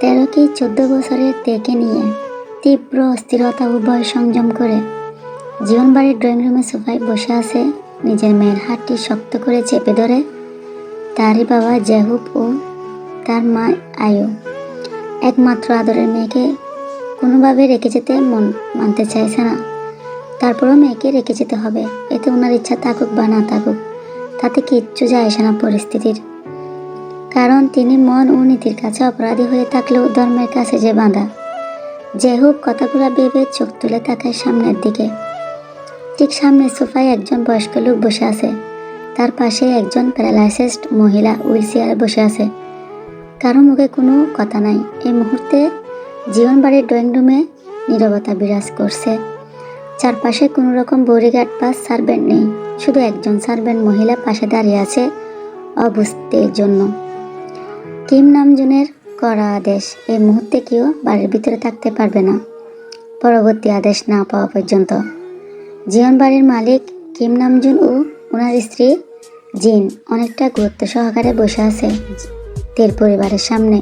তেরো কি চোদ্দ বছরের তেকে নিয়ে তীব্র অস্থিরতা ও ভয় সংযম করে জীবন বাড়ির ড্রয়িং রুমে সোফায় বসে আছে নিজের মেয়ের হাতটি শক্ত করে চেপে ধরে তারই বাবা জেহুব ও তার মা আয়ু একমাত্র আদরের মেয়েকে কোনোভাবে রেখে যেতে মন মানতে চাইছে না। তারপরও মেয়েকে রেখে যেতে হবে। এতে ওনার ইচ্ছা থাকুক বা না থাকুক, তাতে কিচ্ছু যায় আসে না পরিস্থিতির। কারণ তিনি মন ও নীতির কাছে অপরাধী হয়ে থাকলেও ধর্মের কাছে যে বাঁধা। যে হোক কথাগুলো ভেবে চোখ তুলে তাকায় সামনের দিকে। ঠিক সামনে সোফায় একজন বয়স্ক লোক বসে আছে। তার পাশে একজন প্যারালাইসিসড মহিলা হুইল বসে আছে। কারও মুখে কোনো কথা নাই। এই মুহূর্তে জীবন বাড়ির ড্রয়িং রুমে নীরবতা বিরাজ করছে। চারপাশে কোনো রকম বডিগার্ড বা সার্ভেন্ট নেই। শুধু একজন সার্ভেন্ট মহিলা পাশে দাঁড়িয়ে আছে অবুঝতের জন্য। কিম নামজনের করা আদেশ এই মুহূর্তে কেউ বাড়ির ভিতরে থাকতে পারবে না। পরবর্তী আদেশ না পাওয়া পর্যন্ত। জীবন বাড়ির মালিক কিম নামজুন ও ওনার স্ত্রী জিন অনেকটা গুরুত্ব সহকারে বসে আছে তের পরিবারের সামনে।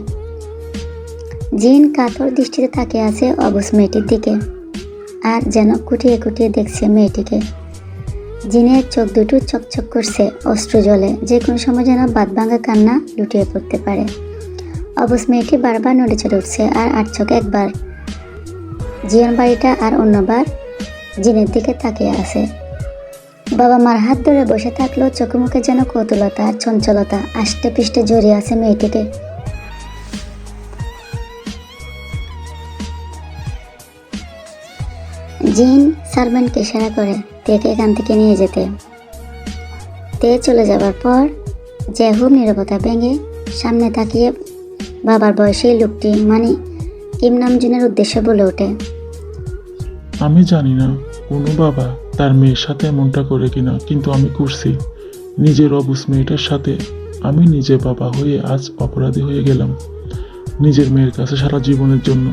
জিন কাতর দৃষ্টিতে তাকিয়ে আছে অবুজ মেয়েটির দিকে আর যেন কুটিয়ে কুটিয়ে দেখছে মেয়েটিকে। জিনের চোখ দুটো চকচক করছে অস্ত্র জলে। যে কোনো সময় যেন বাদ ভাঙা কান্না লুটিয়ে পড়তে পারে। অবশ মেয়েটি বারবার নড়ে চড়ে উঠছে আর আট চোখে একবার। জীবন বাড়িটা আর অন্যবার জিনের দিকে তাকিয়ে আছে। বাবা মার হাত ধরে বসে থাকলেও চোখে মুখে যেন কৌতুলতা আর চঞ্চলতা, আষ্টে পৃষ্ঠে জড়িয়ে আছে মেয়েটিকে। জিন সার্ভেন্টকে ইশারা করে তেকে এখান থেকে নিয়ে যেতে। তে চলে যাবার পর জেহুব নীরবতা ভেঙে সামনে তাকিয়ে বাবার বয়সী লোকটি মানে কিম নামজুনের উদ্দেশ্যে বলে ওঠে, আমি জানি না কোনো বাবা তার মেয়ের সাথে এমনটা করে কিনা, কিন্তু আমি করছি। নিজের অবুস মেয়েটার সাথে আমি নিজে বাবা হয়ে আজ অপরাধী হয়ে গেলাম। নিজের মেয়ের কাছে সারা জীবনের জন্য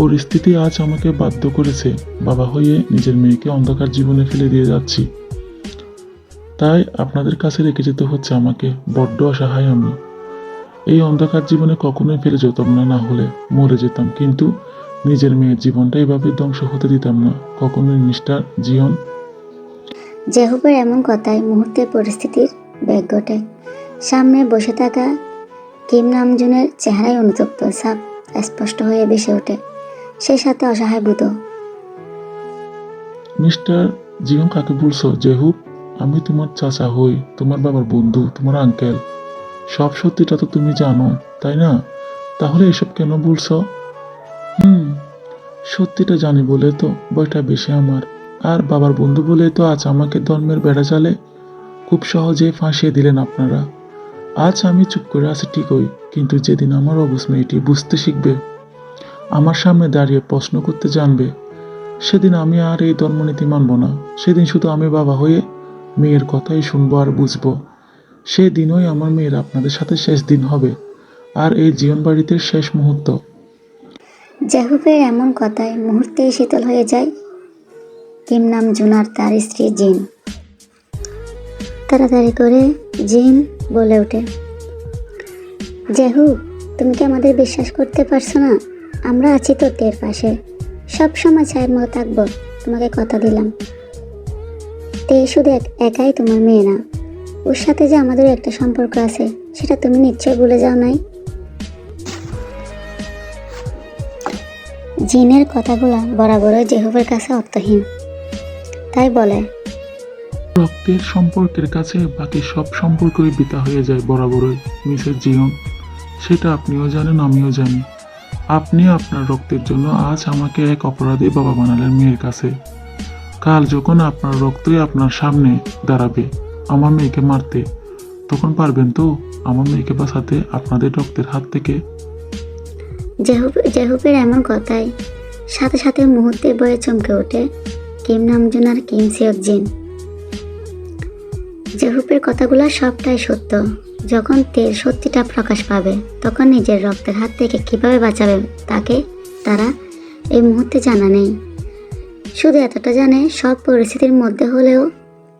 পরিস্থিতি আজ আমাকে বাধ্য করেছে। বাবা হয়ে নিজের মেয়েকে অন্ধকার জীবনে ফেলে দিয়ে যাচ্ছি। তাই আপনাদের কাছে রেখে যেতে হচ্ছে আমাকে। বড্ড অসহায় আমি। এই অন্ধকার জীবনে কখনোই ফেলে যেতাম না না হলে মরে যেতাম। কিন্তু নিজের মেয়ের জীবনটা এভাবে ধ্বংস হতে দিতাম না। কখনোই মিস্টার জিয়ন। জেহুবের এমন কথায় মুহূর্তে পরিস্থিতির ব্যাগ ঘটে। সামনে বসে থাকা কিম নামজুনের চেহারায় অনুতপ্ত। সাপ স্পষ্ট হয়ে বেসে ওঠে। সেই সাথে অসহায় বুধ মিস্টার জিয়ন কাকে বলছো জেহুব আমি তোমার চাচা হই তোমার বাবার বন্ধু তোমার আঙ্কেল সব সত্যিটা তো তুমি জানো, তাই না? তাহলে এসব কেন বলছো? হুম, সত্যিটা জানি বলে তো বইটা বেশি আমার। আর বাবার বন্ধু বলে তো আজ আমাকে ধর্মের বেড়া চালে খুব সহজে ফাঁসিয়ে দিলেন আপনারা। আজ আমি চুপ করে আছি ঠিকই, কিন্তু যেদিন আমার অবুজ মেয়েটি বুঝতে শিখবে আমার সামনে দাঁড়িয়ে প্রশ্ন করতে জানবে, সেদিন আমি আর এই ধর্মনীতি মানব না। সেদিন শুধু আমি বাবা হয়ে মেয়ের কথাই শুনব আর বুঝব। সেই দিনই আমার মেয়ের আপনাদের সাথে শেষ দিন হবে আর এই জীবন বাড়িতে শেষ মুহূর্ত। জেহুবের এমন কথায় মুহূর্তেই শীতল হয়ে যায়। কিম নাম জুনার তার স্ত্রী জিন। তাড়াতাড়ি করে জিন বলে ওঠে। জেহু তুমি কি আমাদের বিশ্বাস করতে পারছ না? আমরা আছি তো তের পাশে। সব সময় ছায়ের মতো থাকব, তোমাকে কথা দিলাম। তে শুধু এক- একাই তোমার মেয়ে না। ওর সাথে যে আমাদের একটা সম্পর্ক আছে, সেটা তুমি নিশ্চয় ভুলে যাও নাই। জিনের কথাগুলো বরাবরই জেহুবের কাছে অর্থহীন। তাই বলে, রক্তের সম্পর্কের কাছে বাকি সব সম্পর্কই বিতা হয়ে যায় বরাবরই, মিসেস জীবন সেটা আপনিও জানেন, আমিও জানি। আপনি আপনার রক্তের জন্য আজ আমাকে এক অপরাধী বাবা বানালেন মেয়ের কাছে। কাল যখন আপনার রক্তই আপনার সামনে দাঁড়াবে, আমার মেয়েকে মারতে, তখন পারবেন তো আমার মেয়েকে বাঁচাতে আপনাদের রক্তের হাত থেকে? জেহুব জেহুবের এমন কথায় সাথে সাথে মুহূর্তে বয়ে চমকে ওঠে, কিম নামজুন আর কিম সিয়ক জিন জেহুবের কথাগুলো সবটাই সত্য। যখন তেল সত্যিটা প্রকাশ পাবে, তখন নিজের রক্তের হাত থেকে কীভাবে বাঁচাবে, তাকে তারা এই মুহূর্তে জানা নেই। শুধু এতটা জানে, সব পরিস্থিতির মধ্যে হলেও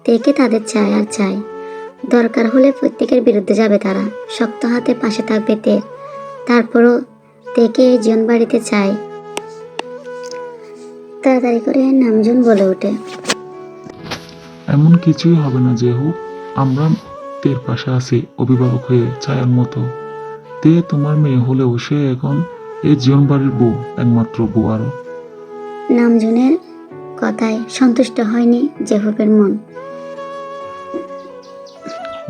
তেকে তাদের চায় আর চায়। দরকার হলে প্রত্যেকের বিরুদ্ধে যাবে তারা। শক্ত হাতে পাশে থাকবে তে। তারপরও তেকে এই জন বাড়িতে চায়। তাড়াতাড়ি করে নামজন বলে ওঠে। এমন কিছুই হবে না, যেহু। আমরা তের পাশে আছি অভিভাবক হয়ে ছায়ার মতো। তে তোমার মেয়ে হলেও সে এখন এই জীবন বাড়ির বউ একমাত্র বউ আরও নামজুনের কথায় সন্তুষ্ট হয়নি জেহুবের মন।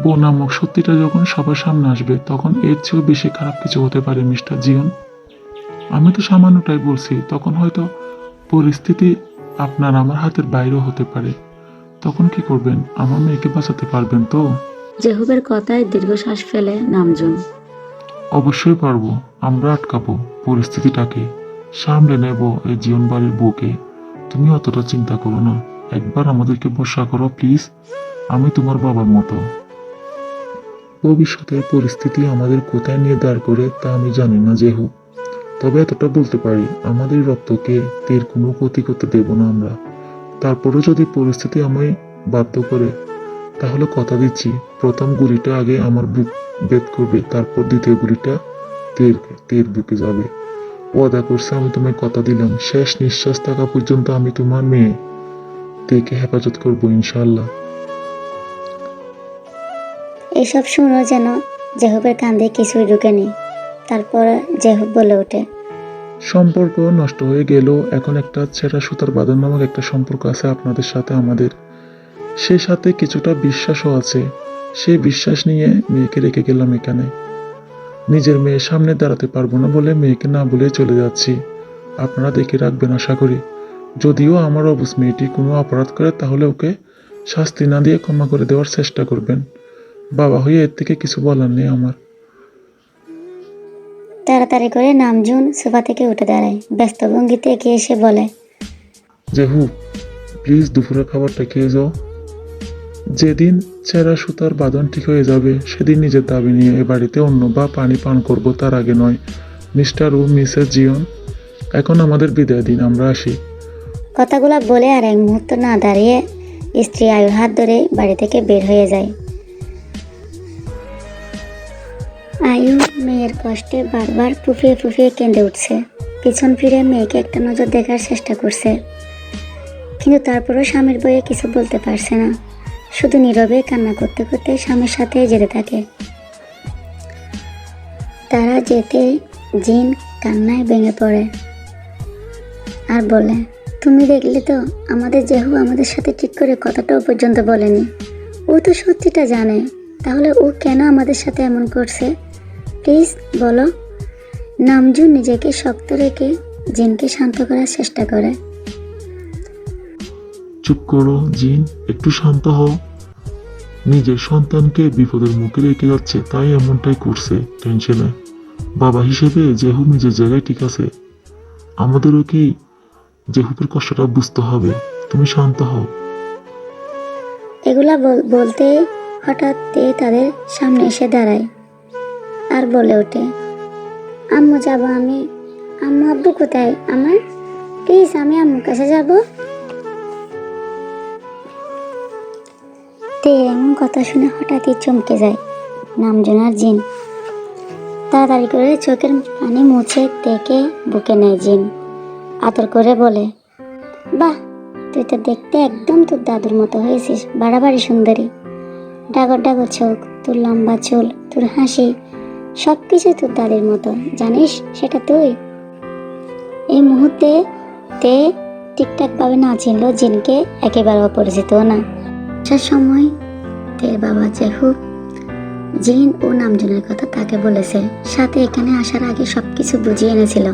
বউ নামক সত্যিটা যখন সবার সামনে আসবে তখন এর চেয়েও বেশি খারাপ কিছু হতে পারে মিস্টার জিয়ন। আমি তো সামান্যটাই বলছি তখন হয়তো পরিস্থিতি আপনার আমার হাতের বাইরেও হতে পারে। তখন কি করবেন? আমার মেয়েকে বাঁচাতে পারবেন তো? জেহুবের কথায় দীর্ঘশ্বাস ফেলে নামজুন। অবশ্যই পারব, আমরা আটকাবো পরিস্থিতিটাকে, সামলে নেব এই জীবন বাড়ির বউকে তুমি অতটা চিন্তা করো না, একবার আমাদেরকে ভরসা করো, প্লিজ। আমি তোমার বাবার মতো। ভবিষ্যতের পরিস্থিতি আমাদের কোথায় নিয়ে দাঁড় করে তা আমি জানি না যেহু তবে এতটা বলতে পারি, আমাদের রক্তকে তীর কোনো ক্ষতি করতে দেব না আমরা। তারপরও যদি পরিস্থিতি আমায় বাধ্য করে তাহলে কথা দিচ্ছি। প্রথম গুলিটা আগে আমার বুক বেদ করবে তারপর দ্বিতীয় গুলিটা তীর তীর বুকে যাবে। ওয়াদা করছে আমি তোমায় কথা দিলাম। শেষ নিঃশ্বাস থাকা পর্যন্ত আমি তোমার মেয়ে তেকে হেফাজত করব ইনশাল্লাহ এসব শুনো যেন জেহুবের কান্দে কিছুই ঢুকেনি তারপর জেহুব বলে ওঠে সম্পর্ক নষ্ট হয়ে গেল এখন একটা ছেঁড়া সুতার বাঁধন নামক একটা সম্পর্ক আছে আপনাদের সাথে আমাদের। সে সাথে কিছুটা বিশ্বাসও আছে। সেই বিশ্বাস নিয়ে মেয়েকে রেখে গেলাম এখানে। নিজের মেয়ের সামনে দাঁড়াতে পারব না বলে মেয়েকে না বলে চলে যাচ্ছি। আপনারা দেখে রাখবেন আশা করি। যদিও আমার অবুজ মেয়েটি কোনো অপরাধ করে তাহলে ওকে শাস্তি না দিয়ে ক্ষমা করে দেওয়ার চেষ্টা করবেন। বাবা হয়ে এর থেকে কিছু বলার নেই আমার। তাড়াতাড়ি করে নামজুন সোফা থেকে উঠে দাঁড়ায়। ব্যস্ত ভঙ্গিতে এগিয়ে এসে বলে জেহু প্লিজ দুপুরের খাবারটা খেয়ে যাও। যেদিন চেরা সুতার বাঁধন ঠিক হয়ে যাবে, সেদিন নিজের দাবি নিয়ে এ বাড়িতে অন্য বা পানি পান করব তার আগে নয়। মিস্টার ও মিসেস জিয়ন, এখন আমাদের বিদায় দিন, আমরা আসি। কথাগুলো বলে আর এক মুহূর্ত না দাঁড়িয়ে স্ত্রী আয়ুর হাত ধরে বাড়ি থেকে বের হয়ে যায়। আয়ু মেয়ের কষ্টে বারবার ফুফিয়ে ফুফিয়ে কেঁদে উঠছে। পিছন ফিরে মেয়েকে একটা নজর দেখার চেষ্টা করছে। কিন্তু তারপরও স্বামীর বইয়ে কিছু বলতে পারছে না। শুধু নীরবে কান্না করতে করতে স্বামীর সাথে যেতে থাকে। তারা যেতে জিন কান্নায় ভেঙে পড়ে। আর বলে, তুমি দেখলে তো আমাদের জেহু আমাদের সাথে ঠিক করে কথাটাও পর্যন্ত বলেনি। ও তো সত্যিটা জানে। তাহলে ও কেন আমাদের সাথে এমন করছে? প্লিজ বলো। নামজু নিজেকে শক্ত রেখে জিনকে শান্ত করার চেষ্টা করে। চুপ করো, জিন। একটু শান্ত হও। নিজের সন্তানকে বিপদের মুখে রেখে যাচ্ছে, তাই এমনটাই করছে, টেনশনে। বাবা হিসেবে জেহু নিজের জায়গায় ঠিক আছে। আমাদেরও কি জেহুকের কষ্টটা বুঝতে হবে? তুমি শান্ত হও। এগুলা বল- বলতে হঠাৎ তাদের সামনে এসে দাঁড়ায় আর বলে ওঠে, আম্মু যাব আমি। আম্মু আব্বু কোথায়? আমার? প্লিজ, আমি আম্মুর কাছে যাব। তে এমন কথা শুনে হঠাৎই চমকে যায় নামজনার জিন। তাড়াতাড়ি করে চোখের পানি মুছে তেকে বুকে নেয় জিন। আদর করে বলে, বাহ, তুই তো দেখতে একদম তোর দাদুর মতো হয়েছিস, বাড়াবাড়ি সুন্দরী। ডাগর ডাগর চোখ, তোর লম্বা চুল, তোর হাসি সব কিছু তোর দাদির মতো, জানিস সেটা তুই? এই মুহূর্তে তে ঠিকঠাকভাবে না চিনল জিনকে একেবারে অপরিচিত না। আসার সময় তের বাবা জেহু, জিন ও নামজনের কথা তাকে বলেছে। সাথে এখানে আসার আগে সবকিছু বুঝিয়ে এনেছিল।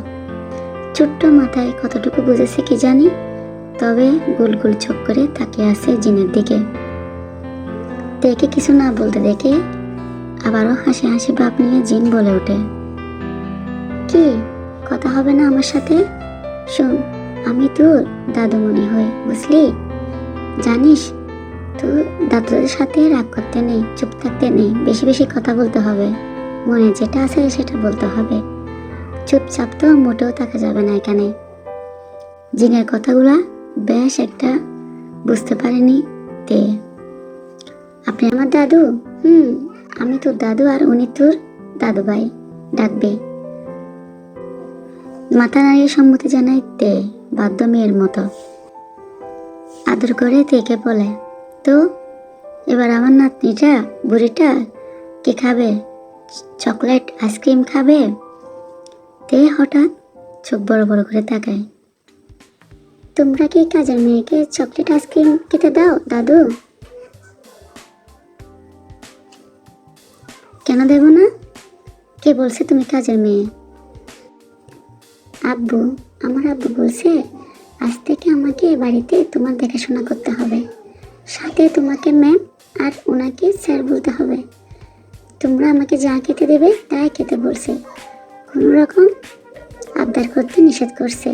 ছোট্ট মাথায় কতটুকু বুঝেছে কি জানি, তবে গোল গোল চোখ করে তাকিয়ে আছে জিনের দিকে। দেখে কিছু না বলতে দেখে আবারও হাসি হাসি ভাব নিয়ে জিন বলে ওঠে। কি? কথা হবে না আমার সাথে? শোন, আমি তোর দাদুমণি হই, বুঝলি? জানিস তো দাদুদের সাথে রাগ করতে নেই, চুপ থাকতে নেই, বেশি বেশি কথা বলতে হবে। মনে যেটা আছে সেটা বলতে হবে। চুপচাপ তো মোটেও থাকা যাবে না এখানে। জিনের কথাগুলা বেশ একটা বুঝতে পারেনি তে। আপনি আমার দাদু? হুম, আমি তোর দাদু আর উনি তোর দাদু ভাই, ডাকবে। মাথা নাড়িয়ে সম্মতি জানায় তে বাধ্য মেয়ের মতো। আদর করে তেকে বলে তো? এবার আমার নাতনিটা বুড়িটা, কি খাবে? চকলেট, আইসক্রিম খাবে? তে হঠাৎ, চোখ বড় বড় করে তাকায়। তোমরা কি কাজের মেয়েকে চকলেট, আইসক্রিম খেতে দাও, দাদু? কেন দেব না? কে বলছে তুমি কাজের মেয়ে? আব্বু, আমার আব্বু বলছে, আজ থেকে আমাকে বাড়িতে তোমার দেখাশোনা করতে হবে। সাথে তোমাকে ম্যাম আর ওনাকে স্যার বলতে হবে। তোমরা আমাকে যা খেতে দেবে তাই খেতে বলছে। কোনো রকম আবদার করতে নিষেধ করছে।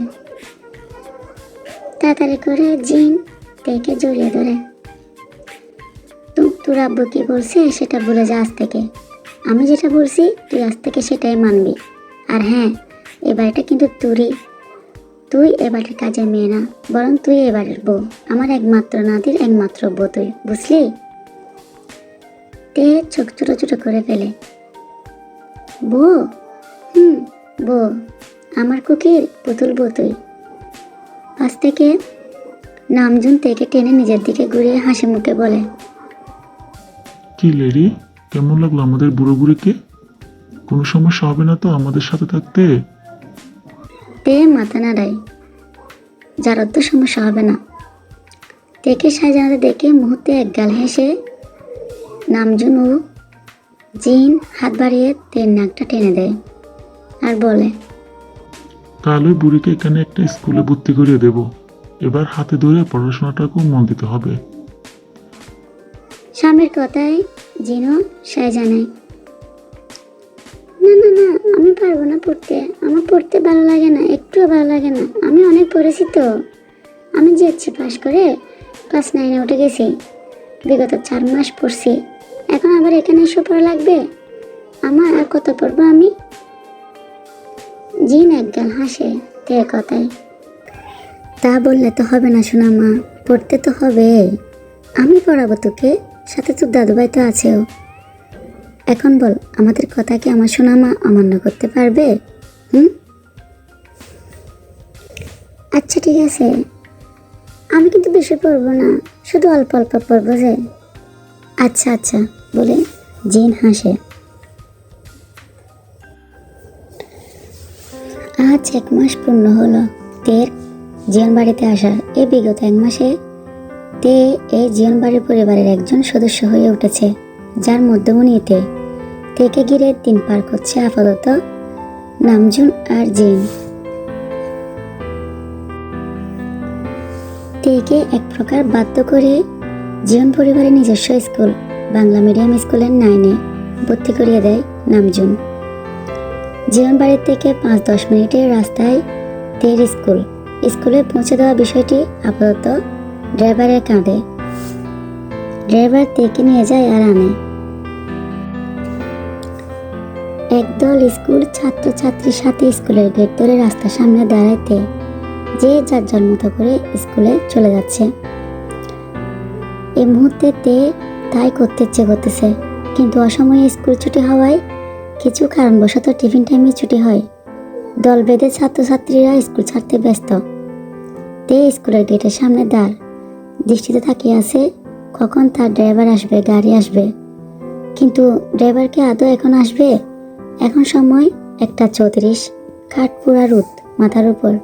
তাড়াতাড়ি করে জিন তেকে জড়িয়ে ধরে। তোর আব্বু কি বলছে সেটা বলে যা আজ থেকে। আমি যেটা বলছি তুই আজ থেকে সেটাই মানবি। আর হ্যাঁ এ বাড়িটা কিন্তু তোরই তুই এ বাড়ির কাজের মেয়ে না, বরং তুই এ বাড়ির বউ। আমার একমাত্র নাতির একমাত্র বউ তুই, বুঝলি? তে চোখ ছোটো ছোটো করে ফেলে। বউ? হুম, বউ। আমার কুকির পুতুল বউ তুই। পাশ থেকে নামজুন থেকে টেনে নিজের দিকে ঘুরিয়ে হাসি মুখে বলে, কি লেডি? কেমন লাগল আমাদের বুড়ো বুড়িকে? কোনো সমস্যা হবে না তো আমাদের সাথে থাকতে? তে মাথা নাড়ায় যার অর্থ সমস্যা হবে না। তেকে সাজানো দেখে মুহূর্তে এক গাল হেসে নামজুন ও জিন হাত বাড়িয়ে তের নাকটা টেনে দেয় আর বলে কাল ওই বুড়িকে এখানে একটা স্কুলে ভর্তি করিয়ে দেব। এবার হাতে ধরে পড়াশোনাটাকেও মন দিতে হবে। স্বামীর কথায় জিনও সায় জানায়। না না না, আমি পারব না পড়তে। আমার পড়তে ভালো লাগে না, একটুও ভালো লাগে না। আমি অনেক পড়েছি তো। আমি জেচ্ছে পাশ করে ক্লাস নাইনে উঠে গেছি। বিগত চার মাস পড়ছি। এখন আবার এখানে এসে পড়া লাগবে? আমার আর কত পড়ব আমি? জিন একগাল হাসে তে কথায়। তা বললে তো হবে না শোনা মা পড়তে তো হবে আমি পড়াবো তোকে, সাথে তোর দাদুভাই তো আছেও। এখন বল, আমাদের কথা কি আমার শোনা মা অমান্য করতে পারবে? হুম? আচ্ছা ঠিক আছে। আমি কিন্তু বেশি পড়ব না, শুধু অল্প অল্প পড়ব যে। আচ্ছা আচ্ছা বলে জিন হাসে। আজ এক মাস পূর্ণ হলো তের জীবন বাড়িতে আসার এই বিগত এক মাসে তে এই জিয়ন জীবনবাড়ির পরিবারের একজন সদস্য হয়ে উঠেছে। যার মধ্যমণিতে থেকে ঘিরে দিন পার করছে আপাতত নামজুন আর জিন তেকে এক প্রকার বাধ্য করে জীবন পরিবারের নিজস্ব স্কুল, বাংলা মিডিয়াম স্কুলের নাইনে ভর্তি করিয়ে দেয় নামজুন জীবন বাড়ির থেকে পাঁচ দশ মিনিটের রাস্তায় তের স্কুল। স্কুলে পৌঁছে দেওয়া বিষয়টি আপাতত ড্রাইভারের কাঁধে। ড্রাইভার তেকে নিয়ে যায় আর আনে একদল স্কুল ছাত্রছাত্রীর সাথে স্কুলের গেট ধরে রাস্তার সামনে দাঁড়াইতে যে যার মতো করে স্কুলে চলে যাচ্ছে। এই মুহূর্তে তে তাই করতে ইচ্ছে করতেছে, কিন্তু অসময়ে স্কুল ছুটি হওয়ায় কিছু কারণবশত টিফিন টাইমে ছুটি হয়। দল বেঁধে ছাত্রছাত্রীরা স্কুল ছাড়তে ব্যস্ত। তে স্কুলের গেটের সামনে দাঁড় দৃষ্টিতে তাকিয়ে আছে কখন তার ড্রাইভার আসবে, গাড়ি আসবে। কিন্তু ড্রাইভারকে আদৌ এখন আসবে? এখন সময় একটা চৌত্রিশ কাঠপুরা রুত মাথার উপর।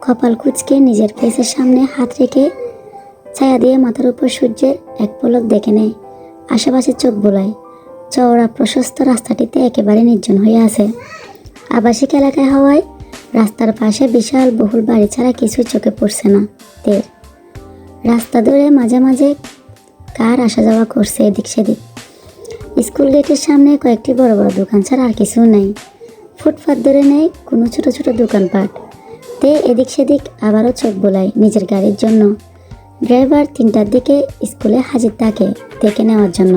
কপাল কুচকে নিজের ফেসের সামনে হাত রেখে ছায়া দিয়ে মাথার উপর সূর্যের এক পলক দেখে নেয়। আশেপাশে চোখ বোলায়। চওড়া প্রশস্ত রাস্তাটিতে একেবারে নির্জন হয়ে আছে। আবাসিক এলাকায় হওয়ায় রাস্তার পাশে বিশাল বহুল বাড়ি ছাড়া কিছু চোখে পড়ছে না। তের। রাস্তা ধরে মাঝে মাঝে কার আসা যাওয়া করছে এদিক সেদিক। স্কুল গেটের সামনে কয়েকটি বড় বড় দোকান ছাড়া আর কিছু নেই। ফুটপাত ধরে নেই কোনো ছোট ছোট দোকানপাট। তে এদিক সেদিক আবারও চোখ বোলায় নিজের গাড়ির জন্য। ড্রাইভার তিনটার দিকে স্কুলে হাজির থাকে দেখে নেওয়ার জন্য।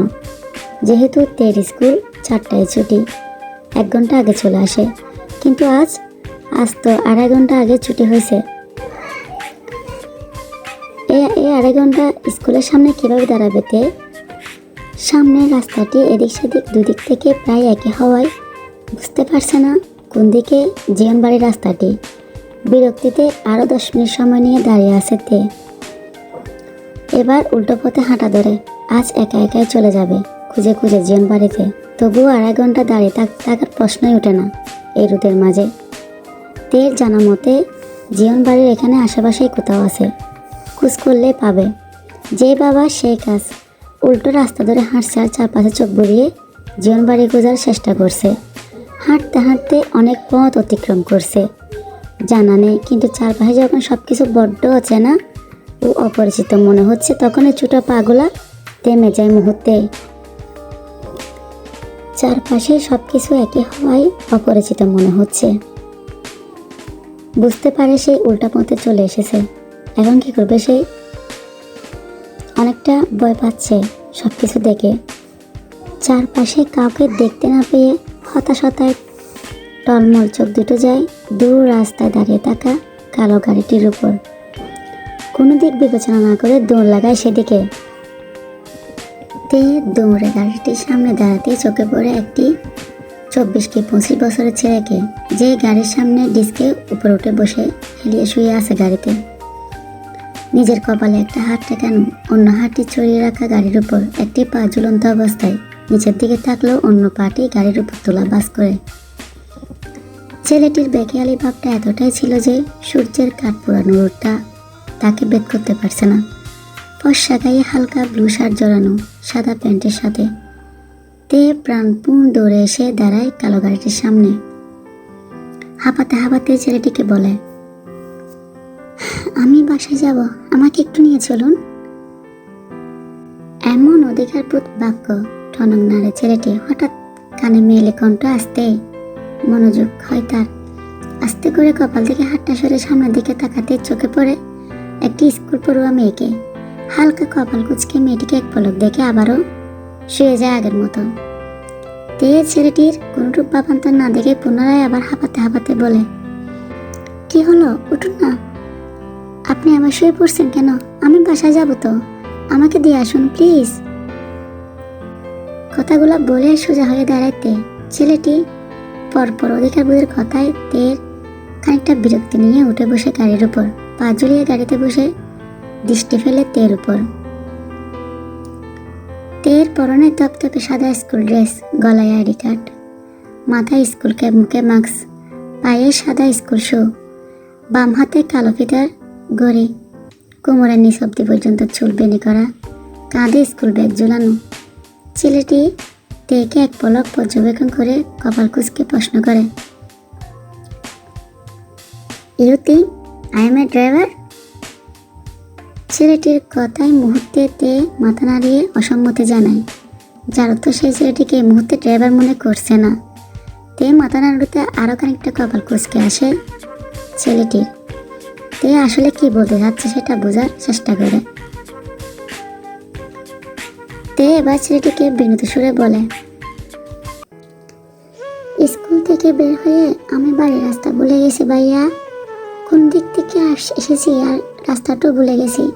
যেহেতু তের স্কুল চারটায় ছুটি, এক ঘণ্টা আগে চলে আসে। কিন্তু আজ আজ তো আড়াই ঘণ্টা আগে ছুটি হয়েছে। এই আড়াই ঘণ্টা স্কুলের সামনে কীভাবে দাঁড়াবে তে? সামনের রাস্তাটি এদিক সেদিক দুদিক থেকে প্রায় একই হওয়ায় বুঝতে পারছে না কোন দিকে জীবন বাড়ির রাস্তাটি। বিরক্তিতে আরও দশ মিনিট সময় নিয়ে দাঁড়িয়ে আছে তে। এবার উল্টো পথে হাঁটা ধরে আজ একা একাই চলে যাবে খুঁজে খুঁজে জীবন বাড়িতে তবুও আড়াই ঘণ্টা দাঁড়িয়ে থাক থাকার প্রশ্নই ওঠে না এই রোদের মাঝে। তের জানা মতে জীবন বাড়ির এখানে আশেপাশেই কোথাও আছে। খোঁজ করলেই পাবে। যে বাবা সেই কাজ। উল্টো রাস্তা ধরে হাঁটছে আর চারপাশে চোখ বুলিয়ে জীবন বাড়ি খোঁজার চেষ্টা করছে। হাঁটতে হাঁটতে অনেক পথ অতিক্রম করছে। জানা নেই, কিন্তু চারপাশে যখন সব কিছু বড্ড অচেনা ও অপরিচিত মনে হচ্ছে তখন এই ছোটো পাগুলা থেমে যায় মুহূর্তে। চারপাশে সব কিছু একই হওয়ায় অপরিচিত মনে হচ্ছে। বুঝতে পারে সেই উল্টা পথে চলে এসেছে। এখন কি করবে সেই অনেকটা ভয় পাচ্ছে সব কিছু দেখে। চারপাশে কাউকে দেখতে না পেয়ে হতাশ হতায় টলমল চোখ দুটো যায় দূর রাস্তায় দাঁড়িয়ে থাকা কালো গাড়িটির উপর। কোনো দিক বিবেচনা না করে দৌড় লাগায় সেদিকে। তে দৌড়ে গাড়িটির সামনে দাঁড়াতে চোখে পড়ে একটি চব্বিশ কি পঁচিশ বছরের ছেলেকে। যে গাড়ির সামনে ডিস্কে উপরে উঠে বসে হেলিয়ে শুয়ে আছে গাড়িতে। নিজের কপালে একটা হাত ঠেকানো অন্য হাতটি ছড়িয়ে রাখা গাড়ির উপর একটি পা ঝুলন্ত অবস্থায়। নিচের দিকে থাকলেও অন্য পাটি গাড়ির উপর তোলা বাস করে। ছেলেটির বেকিয়ালি ভাবটা এতটাই ছিল যে সূর্যের কাঠ পোড়ানো রোডটা তাকে বেদ করতে পারছে না। ফর্সা গায়ে হালকা ব্লু শার্ট জড়ানো সাদা প্যান্টের সাথে। তে প্রাণপূর্ণ দৌড়ে এসে দাঁড়ায় কালো গাড়িটির সামনে। হাঁপাতে হাঁপাতে ছেলেটিকে বলে আমি বাসায় যাব। আমাকে একটু নিয়ে চলুন। এমন অধিকারবোধ বাক্য ঠনক নাড়ে ছেলেটি। হঠাৎ কানে মেলে কণ্ঠ আসতে। মনোযোগ হয় তার। আস্তে করে কপাল থেকে হাতটা সরে সামনের দিকে তাকাতে চোখে পড়ে একটি স্কুল পড়ুয়া মেয়েকে। হালকা কপাল কুচকে মেয়েটিকে এক পলক দেখে আবারও শুয়ে যায় আগের মতো। তে ছেলেটির কোনরূপ বাবান্তর না দেখে পুনরায় আবার হাঁপাতে হাঁপাতে বলে, কি হলো? উঠুন না। আপনি আবার শুয়ে পড়ছেন কেন? আমি বাসায় যাব তো। আমাকে দিয়ে আসুন, প্লিজ। কথাগুলো বলে সোজা হয়ে দাঁড়াইতে ছেলেটি পরপর অধিকার বোধের কথায় তের খানিকটা বিরক্তি নিয়ে উঠে বসে গাড়ির উপর। পা ঝুলিয়ে গাড়িতে বসে দৃষ্টি ফেলে তের উপর। তের পরনে তপতপে সাদা স্কুল ড্রেস, গলায় আইডি কার্ড মাথায় স্কুল ক্যাপ মুখে মাস্ক, পায়ে সাদা স্কুল শু। বাম হাতে কালো ফিতার ঘড়ি কোমরের নিচ অব্দি পর্যন্ত চুল বেনি করা? কাঁধে স্কুল ব্যাগ ঝুলানো। ছেলেটি তেকে এক পলক পর্যবেক্ষণ করে কপাল কুচকে প্রশ্ন করে you think I am a driver? ছেলেটির কথায় মুহূর্তে তে মাথা নাড়িয়ে অসম্মতি জানায়। যার অর্থ সেই ছেলেটিকে এই মুহূর্তে ড্রাইভার মনে করছে না। তে মাথা নাড়ুতে আরও খানিকটা কপাল কুচকে আসে ছেলেটির। তে আসলে কি বলতে যাচ্ছে সেটা বোঝার চেষ্টা করে। তে এবার ছেলেটিকে বিনীত সুরে বলে, স্কুল থেকে বের হয়ে আমি বাড়ির রাস্তা ভুলে গেছি ভাইয়া। কোন দিক থেকে আস- এসেছি আর রাস্তাটাও ভুলে গেছি।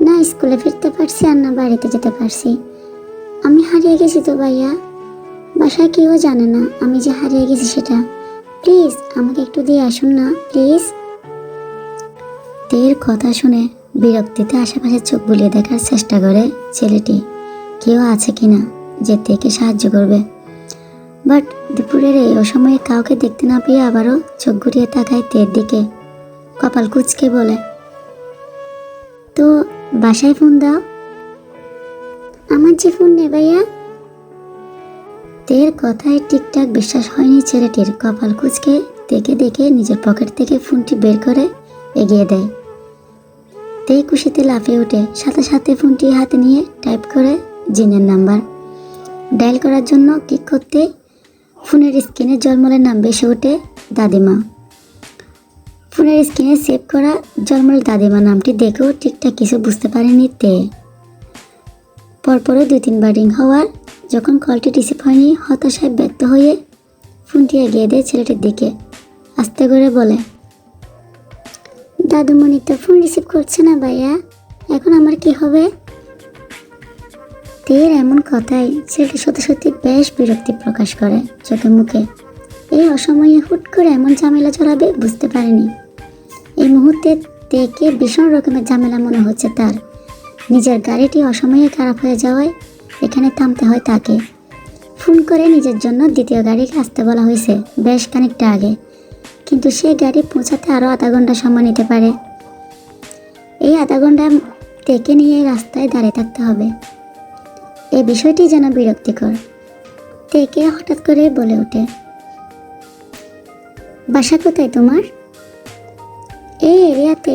না স্কুলে ফিরতে পারছি আর না বাড়িতে যেতে পারছি। আমি হারিয়ে গেছি তো ভাইয়া। বাসায় কেউ জানে না আমি যে হারিয়ে গেছি সেটা। প্লিজ আমাকে একটু দিয়ে আসুন না, প্লিজ। তের কথা শুনে বিরক্তিতে আশেপাশে চোখ বুলিয়ে দেখার চেষ্টা করে ছেলেটি। কেউ আছে কিনা যে তেকে সাহায্য করবে? বাট দুপুরের এই অসময়ে কাউকে দেখতে না পেয়ে আবারও চোখ ঘুরিয়ে তাকায় তের দিকে। কপাল কুচকে বলে, তো বাসায় ফোন দাও? আমার যে ফোন নেই ভাইয়া। তের কথায় ঠিকঠাক বিশ্বাস হয়নি ছেলেটির। কপাল কুচকে দেখে দেখে নিজের পকেট থেকে ফোনটি বের করে এগিয়ে দেয়। তে খুশিতে লাফিয়ে ওঠে সাথে সাথে ফোনটি হাতে নিয়ে টাইপ করে জিনের নাম্বার। ডায়াল করার জন্য ক্লিক করতে ফোনের স্ক্রিনে জলমলের নাম বেশি ওঠে দাদিমা। ফোনের স্ক্রিনে সেভ করা জলমল দাদিমা নামটি দেখেও ঠিকঠাক কিছু বুঝতে পারেনি তে। পরপরে দুই তিনবার রিং হওয়ার যখন কলটি রিসিভ হয়নি, হতাশায় ব্যর্থ হয়ে ফোনটি এগিয়ে দেয় ছেলেটির দিকে। আস্তে করে বলে দাদুমণি তো ফোন রিসিভ করছে না ভাইয়া। এখন আমার কি হবে? তের এমন কথাই ছেলেটি সত্যি সত্যি বেশ বিরক্তি প্রকাশ করে চোখে মুখে। এই অসময়ে হুট করে এমন ঝামেলা চড়াবে বুঝতে পারেনি। এই মুহূর্তে তেকে ভীষণ রকমের ঝামেলা মনে হচ্ছে তার। নিজের গাড়িটি অসময়ে খারাপ হয়ে যাওয়ায় এখানে থামতে হয় তাকে। ফোন করে নিজের জন্য দ্বিতীয় গাড়ি আসতে বলা হয়েছে, বেশ খানিকটা আগে। কিন্তু সে গাড়ি পৌঁছাতে আরও আধা ঘণ্টা সময় নিতে পারে। এই আধা ঘণ্টা তেকে নিয়ে রাস্তায় দাঁড়িয়ে থাকতে হবে। এই বিষয়টি যেন বিরক্তিকর। তেকে হঠাৎ করে বলে ওঠে, বাসা কোথায় তোমার? এই এরিয়াতে।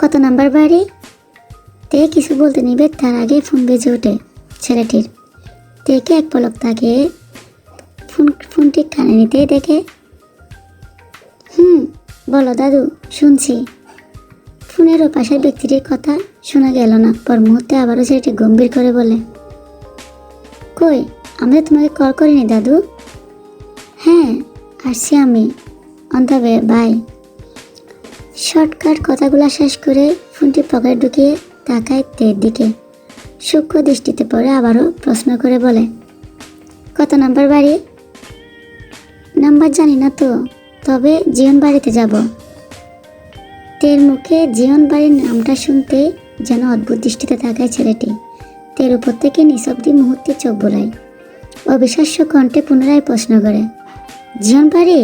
কত নাম্বার বাড়ি? তে কিছু বলতে নিবে, তার আগে ফোন বেজে ওঠে ছেলেটির। তেকে এক পলক তাকে ফোন, ফোনটি কানে নিতেই দেখে। হুম, বলো দাদু, শুনছি। ফোনের পাশের ব্যক্তিটির কথা শোনা গেল না, পর মুহূর্তে আবারও ছেলেটি গম্ভীর করে বলে, কই আমি তোমাকে কল করিনি দাদু? হ্যাঁ আসছি আমি। অন দ্য বাই শর্টকাট কথাগুলো শেষ করে ফোনটি পকেট ঢুকিয়ে তাকায় তের দিকে। সূক্ষ্ম দৃষ্টিতে পড়ে আবারও প্রশ্ন করে বলে, কত নাম্বার বাড়ি? নাম্বার জানি না তো। তবে জীবন বাড়িতে যাব। তের মুখে জীবন বাড়ির নামটা শুনতে যেন অদ্ভুত দৃষ্টিতে তাকায় ছেলেটি। তের উপর থেকে নিঃশব্দী মুহূর্তে চোখ বোলায়। অবিশ্বাস্য কণ্ঠে পুনরায় প্রশ্ন করে জীবন বাড়ি?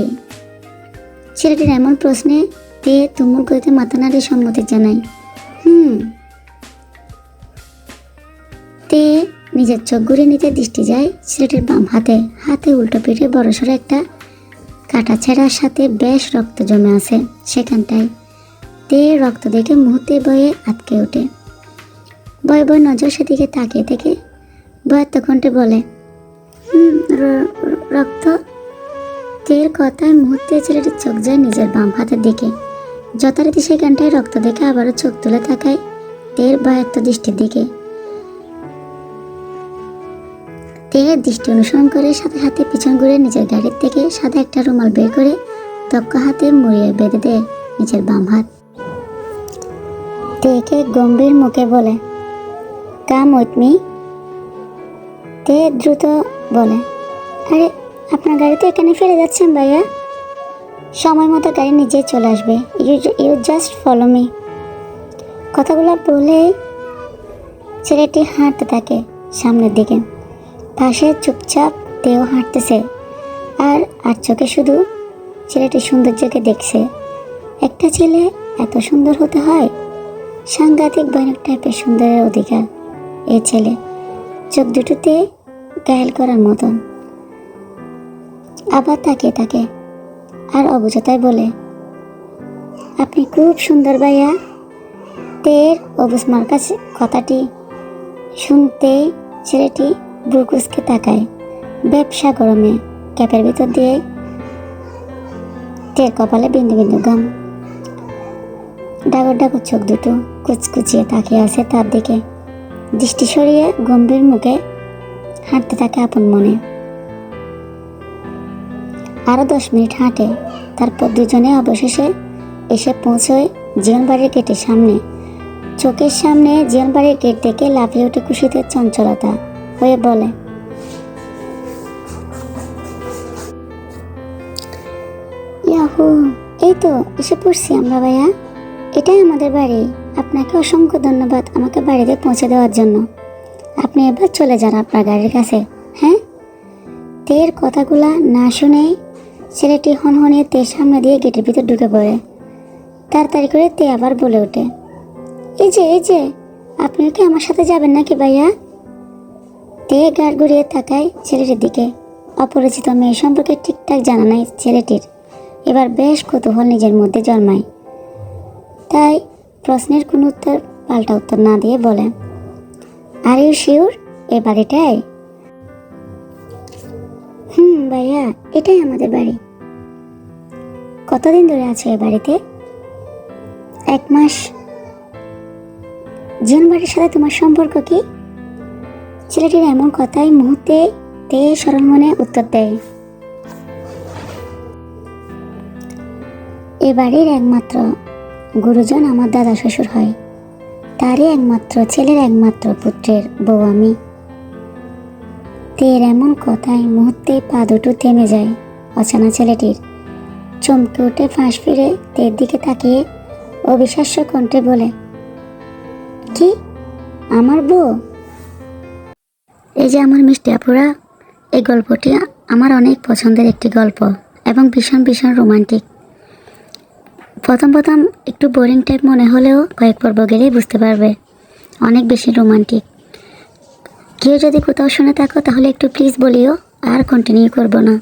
ছেলেটির এমন প্রশ্নে তে তুমুল গতিতে মাথা নাড়িয়ে সম্মতি জানায়, হুম। তে নিজের চোখ ঘুরে নিতে দৃষ্টি যায় ছেলেটির বাম হাতে। হাতে উল্টো পিঠে বড়সড় একটা কাটা ছেঁড়ার সাথে বেশ রক্ত জমে আছে সেখানটায়। তে রক্ত দেখে মুহূর্তে বয়ে আটকে ওঠে। বয় বয় নজর সেদিকে তাকিয়ে থেকে বয়াত্ত কণ্ঠে বলে রক্ত? তের কথায় মুহূর্তে ছেলেটির চোখ যায় নিজের বাম হাতের দিকে। যথারীতি সেখানটায় রক্ত দেখে আবারও চোখ তুলে তাকায় তের ভয়াত্ম দৃষ্টির দিকে। তের দৃষ্টি অনুসরণ করে সাথে সাথে পিছন ঘুরে নিজের গাড়ির থেকে সাদা একটা রুমাল বের করে দক্ষ হাতে মুড়িয়ে বেঁধে দেয় নিজের বাম হাত। তেকে গম্ভীর মুখে বলে কাম উইথ মি তে দ্রুত বলে, আরে, আপনার গাড়ি তো এখানে ফেলে যাচ্ছেন ভাইয়া। সময় মতো গাড়ি নিজে চলে আসবে। You you just follow me কথাগুলো বলে ছেলেটি হাঁটতে থাকে সামনের দিকে। পাশে চুপচাপ তেও হাঁটতেছে। আর আর চোখে শুধু ছেলেটির সৌন্দর্যকে দেখছে। একটা ছেলে এত সুন্দর হতে হয়? সাংঘাতিক ভয়ানক টাইপের সুন্দরের অধিকার এই ছেলে। চোখ দুটোতে গায়েল করার মতন। আবার তাকে তাকে আর অবুঝতায় বলে, আপনি খুব সুন্দর ভাইয়া। তের অবুসমার কাছে কথাটি শুনতে ছেলেটি ব্রুকুসকে তাকায়। ব্যবসা গরমে, ক্যাপের ভিতর দিয়ে তের কপালে বিন্দু বিন্দু গাম ডাগর ডাগর চোখ দুটো কুচকুচিয়ে তাকিয়ে আছে তার দিকে। দৃষ্টি সরিয়ে গম্ভীর মুখে হাঁটতে থাকে আপন মনে। আরও দশ মিনিট হাঁটে, তারপর দুজনে অবশেষে এসে পৌঁছয় জীবনবাড়ির গেটের সামনে। চোখের সামনে জীবনবাড়ির গেট থেকে লাফিয়ে ওঠে খুশিতে চঞ্চলতা। হয়ে বলে। ইয়াহু, এই তো, এসে পড়ছি আমরা ভাইয়া। এটাই আমাদের বাড়ি। আপনাকে অসংখ্য ধন্যবাদ আমাকে বাড়িতে পৌঁছে দেওয়ার জন্য। আপনি এবার চলে যান আপনার গাড়ির কাছে হ্যাঁ? তের কথাগুলা না শুনেই ছেলেটি হনহনিয়ে তে সামনে দিয়ে গেটের ভিতর ঢুকে পড়ে। তাড়াতাড়ি করে তে আবার বলে ওঠে। এই যে এই যে, আপনিও কি আমার সাথে যাবেন নাকি ভাইয়া? তে গাড় ঘুরিয়ে তাকায় ছেলেটির দিকে। অপরিচিত মেয়ে সম্পর্কে ঠিকঠাক জানা নাই ছেলেটির। এবার বেশ কৌতূহল নিজের মধ্যে জন্মায়। তাই প্রশ্নের কোনো উত্তর, পাল্টা উত্তর না দিয়ে বলে আর ইউ শিওর এ বাড়িটাই হুম ভাইয়া, এটাই আমাদের বাড়ি। কতদিন ধরে আছো এ বাড়িতে? এক মাস। জীবন বাড়ির সাথে তোমার সম্পর্ক কি? ছেলেটির এমন কথাই মুহূর্তে তে সরল মনে উত্তর দেয়। এ বাড়ির একমাত্র গুরুজন আমার দাদা শ্বশুর হয়। তারই একমাত্র ছেলের একমাত্র পুত্রের বউ আমি। তের এমন কথায় মুহূর্তে পা দুটো থেমে যায় অচেনা ছেলেটির। চমকে উঠে ফাঁস ফিরে তের দিকে তাকিয়ে অবিশ্বাস্য কণ্ঠে বলে, কি? আমার বউ? এই যে আমার মিষ্টি আপুরা, এই গল্পটি আমার অনেক পছন্দের একটি গল্প এবং ভীষণ ভীষণ রোমান্টিক। প্রথম প্রথম একটু বোরিং টাইপ মনে হলেও কয়েক পর্ব গেলেই বুঝতে পারবে। অনেক বেশি রোমান্টিক। কেউ যদি কোথাও শুনে থাকো তাহলে একটু প্লিজ বলিও, আর কন্টিনিউ করব না।